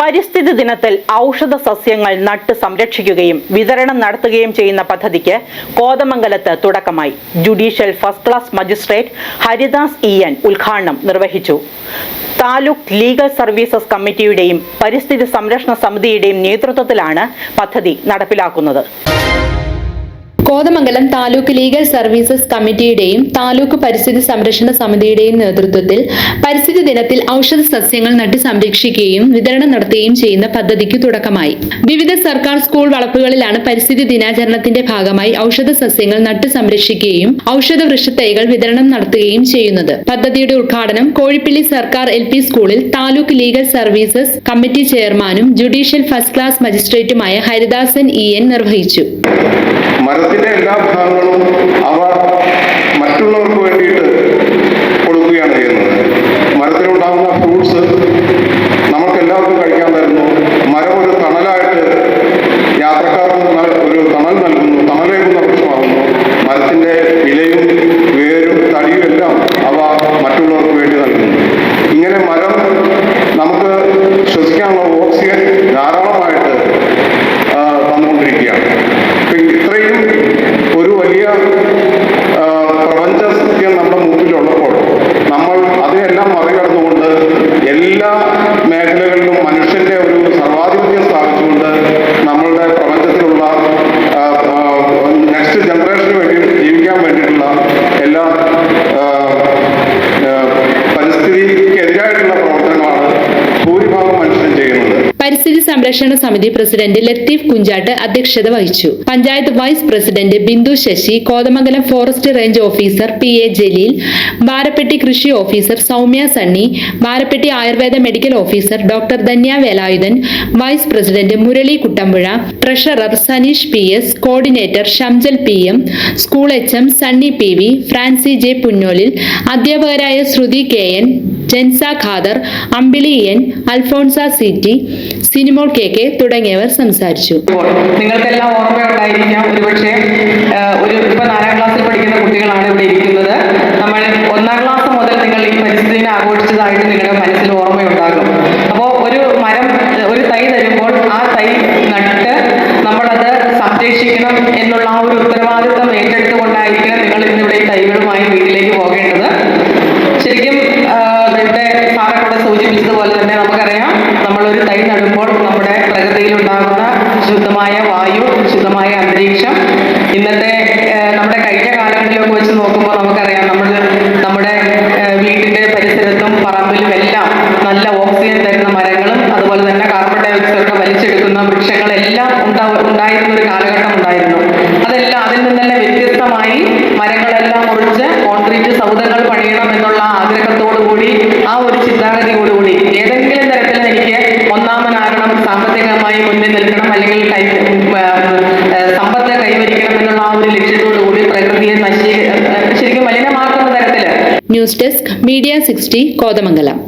പരിസ്ഥിതി ദിനത്തിൽ ഔഷധ സസ്യങ്ങൾ നട്ട് സംരക്ഷിക്കുകയും വിതരണം നടത്തുകയും ചെയ്യുന്ന പദ്ധതിക്ക് കോതമംഗലത്ത് തുടക്കമായി. Judicial first class magistrate Haridas E N ഉദ്ഘാടനം നിർവഹിച്ചു. താലൂക്ക് ലീഗൽ സർവീസസ് കമ്മിറ്റിയുടെയും പരിസ്ഥിതി സംരക്ഷണ സമിതിയുടെയും നേതൃത്വത്തിലാണ് പദ്ധതി നടപ്പിലാക്കുന്നത്. കോതമംഗലം താലൂക്ക് ലീഗൽ സർവീസസ് കമ്മിറ്റിയുടെയും താലൂക്ക് പരിസ്ഥിതി സംരക്ഷണ സമിതിയുടെയും നേതൃത്വത്തിൽ പരിസ്ഥിതി ദിനത്തിൽ ഔഷധ സസ്യങ്ങൾ നട്ട് സംരക്ഷിക്കുകയും വിതരണം നടത്തുകയും ചെയ്യുന്ന പദ്ധതിക്ക് തുടക്കമായി. വിവിധ സർക്കാർ സ്കൂൾ വളപ്പുകളിലാണ് പരിസ്ഥിതി ദിനാചരണത്തിന്റെ ഭാഗമായി ഔഷധ സസ്യങ്ങൾ നട്ടു സംരക്ഷിക്കുകയും ഔഷധ വൃക്ഷത്തൈകൾ വിതരണം നടത്തുകയും ചെയ്യുന്നത്. പദ്ധതിയുടെ ഉദ്ഘാടനം കോഴിപ്പള്ളി സർക്കാർ എൽ സ്കൂളിൽ താലൂക്ക് ലീഗൽ സർവീസസ് കമ്മിറ്റി ചെയർമാനും ജുഡീഷ്യൽ ഫസ്റ്റ് ക്ലാസ് മജിസ്ട്രേറ്റുമായ ഹരിദാസൻ ഇ എൻ നിർവഹിച്ചു. മരത്തിന്റെ എല്ലാ ഭാഗങ്ങളും അവ മറ്റുള്ളവർക്ക് വേണ്ടിയിട്ട് കൊടുക്കുകയാണ് ചെയ്യുന്നത്. മരത്തിലുണ്ടാകുന്ന ഫ്രൂട്ട്സ് നമുക്ക് എല്ലാവർക്കും കഴിക്കാൻ തരുന്നു. മരം ഒരു തണലായിട്ട് യാത്രക്കാർക്ക് ഒരു തണൽ നൽകുന്നു. തണലേകുന്ന വൃക്ഷമാകുന്നു മരത്തിന്റെ പരിസ്ഥിതി സംരക്ഷണ സമിതി പ്രസിഡന്റ് ലത്തീഫ് കുഞ്ചാട്ട് അധ്യക്ഷത വഹിച്ചു. Panchayat vice president Bindu Sasi Kothamangalam forest range officer P A Jaleel Barappetty കൃഷി officer Soumya Sunny Barappetty Ayurveda medical officer doctor Dhanya Velayudhan vice president Murali Kuttampuzha treasurer Saneesh P S coordinator Shamjal P M school H M Sunny P V Francy J പുന്നോലിൽ അധ്യാപകരായ Sruthi K N Jensa Khader Ambili N Alphonsa city Sinimol K K തുടങ്ങിയവർ സംസാരിച്ചു. നിങ്ങൾക്കെല്ലാം ഓർമ്മയുണ്ടായിരിക്കാം. ഒരുപക്ഷെ ഒരു ഇപ്പൊ നാലാം ക്ലാസ്സിൽ പഠിക്കുന്ന കുട്ടികളാണ് ഇവിടെ ഇരിക്കുന്നത്. നമ്മൾ ഒന്നാം ക്ലാസ് മുതൽ നിങ്ങൾ ഈ പരിസ്ഥിതി ആഘോഷിച്ചതായിട്ട് നിങ്ങളുടെ മനസ്സിൽ ഓർമ്മയുണ്ടാകും. അപ്പോൾ ഒരു മരം ഒരു തൈ തരുമ്പോൾ ആ തൈ നട്ട് നമ്മളത് സംരക്ഷിക്കണം എന്നുള്ള ആ ഒരു ഉത്തരവാദിത്തം ഏറ്റെടുത്തുകൊണ്ടായിരിക്കണം നിങ്ങൾ ഇന്നിവിടെ തൈകളുമായി വീട്ടിലേക്ക് പോകേണ്ടത്. സൂചിപ്പിച്ചതുപോലെ തന്നെ നമുക്കറിയാം. നമ്മളൊരു തൈ നടുമ്പോൾ നമ്മുടെ പ്രകൃതിയിൽ ഉണ്ടാകുന്ന ശുദ്ധമായ വായു ശുദ്ധമായ അന്തരീക്ഷം ഇന്നത്തെ നമ്മുടെ കഴിഞ്ഞ കാലങ്ങളിലൊക്കെ വെച്ച് നോക്കുമ്പോൾ നമുക്കറിയാം നമ്മൾ നമ്മുടെ വീടിന്റെ പരിസരത്തും പറമ്പിലും എല്ലാം നല്ല ഓക്സിജൻ തരുന്ന മരങ്ങളും അതുപോലെ തന്നെ കാർബൺ ഡയോക്സൈഡ് ഒക്കെ വലിച്ചെടുക്കുന്ന വൃക്ഷങ്ങളെല്ലാം ഉണ്ടാ ഉണ്ടായിരുന്ന ഒരു കാലഘട്ടം പണിയണം എന്നുള്ള ആഗ്രഹത്തോടു കൂടി ആ ഒരു ചിന്താഗതിയോടുകൂടി ഏതെങ്കിലും തരത്തിൽ എനിക്ക് ഒന്നാമനാകണം സാമ്പത്തികമായി മുന്നിൽ നിൽക്കണം അല്ലെങ്കിൽ കൈ സമ്പത്ത് കൈവരിക്കണം എന്നുള്ള ആ ഒരു ലക്ഷ്യത്തോടു കൂടി പ്രകൃതിയെ നശീ ശരിക്കും മലിനമാക്കുന്ന തരത്തിൽ. News desk media sixty Kothamangalam.